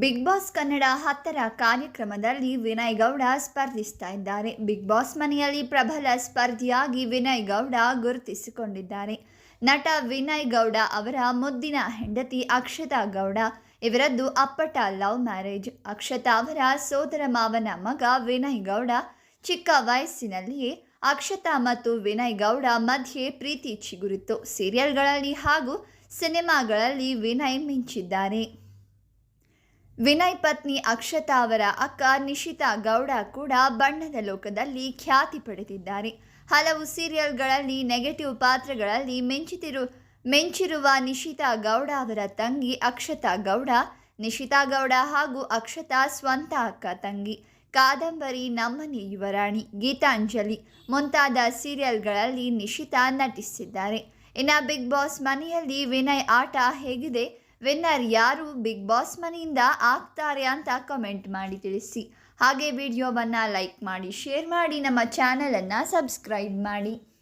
Big boss Kannada ಹತ್ತರ ಕಾರ್ಯಕ್ರಮದಲ್ಲಿ ವಿನಯ್ ಗೌಡ ಸ್ಪರ್ಧಿಸ್ತಾ ಇದ್ದಾರೆ. ಬಿಗ್ ಬಾಸ್ ಮನೆಯಲ್ಲಿ ಪ್ರಬಲ ಸ್ಪರ್ಧಿಯಾಗಿ ವಿನಯ್ ಗೌಡ ಗುರುತಿಸಿಕೊಂಡಿದ್ದಾರೆ. ನಟ ವಿನಯ್ ಗೌಡ ಅವರ ಮುದ್ದಿನ ಹೆಂಡತಿ ಅಕ್ಷತಾ ಗೌಡ, ಇವರದ್ದು ಅಪ್ಪಟ ಲವ್ ಮ್ಯಾರೇಜ್. ಅಕ್ಷತಾ ಅವರ ಸೋದರ ಮಾವನ ಮಗ ವಿನಯ್ ಗೌಡ ಚಿಕ್ಕ ವಯಸ್ಸಿನಲ್ಲಿಯೇ ಅಕ್ಷತಾ ಮತ್ತು ವಿನಯ್ ಗೌಡ ಮಧ್ಯೆ ಪ್ರೀತಿ ಚಿಗುರಿತು ಸೀರಿಯಲ್ಗಳಲ್ಲಿ ಹಾಗೂ ಸಿನಿಮಾಗಳಲ್ಲಿ ವಿನಯ್ ಮಿಂಚಿದ್ದಾರೆ. ವಿನಯ್ ಪತ್ನಿ ಅಕ್ಷತಾ ಅವರ ಅಕ್ಕ ನಿಶಿತಾ ಗೌಡ ಕೂಡ ಬಣ್ಣದ ಲೋಕದಲ್ಲಿ ಖ್ಯಾತಿ ಪಡೆದಿದ್ದಾರೆ. ಹಲವು ಸೀರಿಯಲ್ಗಳಲ್ಲಿ ನೆಗೆಟಿವ್ ಪಾತ್ರಗಳಲ್ಲಿ ಮೆಂಚುತ್ತಿರು ಮೆಂಚಿರುವ ನಿಶಿತಾ ಗೌಡ ಅವರ ತಂಗಿ ಅಕ್ಷತಾ ಗೌಡ, ನಿಶಿತಾ ಗೌಡ ಹಾಗೂ ಅಕ್ಷತಾ ಸ್ವಂತ ಅಕ್ಕ ತಂಗಿ ಕಾದಂಬರಿ ನಮ್ಮನೆ ಯುವರಾಣಿ ಗೀತಾಂಜಲಿ ಮುಂತಾದ ಸೀರಿಯಲ್ಗಳಲ್ಲಿ ನಿಶಿತಾ ನಟಿಸಿದ್ದಾರೆ. ಇನ್ನು ಬಿಗ್ ಬಾಸ್ ಮನೆಯಲ್ಲಿ ವಿನಯ್ ಆಟ ಹೇಗಿದೆ? ವಿನ್ನರ್ ಯಾರು ಬಿಗ್ ಬಾಸ್ ಮನೆಯಿಂದ ಆಗ್ತಾರೆ ಅಂತ ಕಮೆಂಟ್ ಮಾಡಿ ತಿಳಿಸಿ. ಹಾಗೆ ವಿಡಿಯೋವನ್ನು ಲೈಕ್ ಮಾಡಿ ಶೇರ್ ಮಾಡಿ, ನಮ್ಮ ಚಾನಲನ್ನು ಸಬ್ಸ್ಕ್ರೈಬ್ ಮಾಡಿ.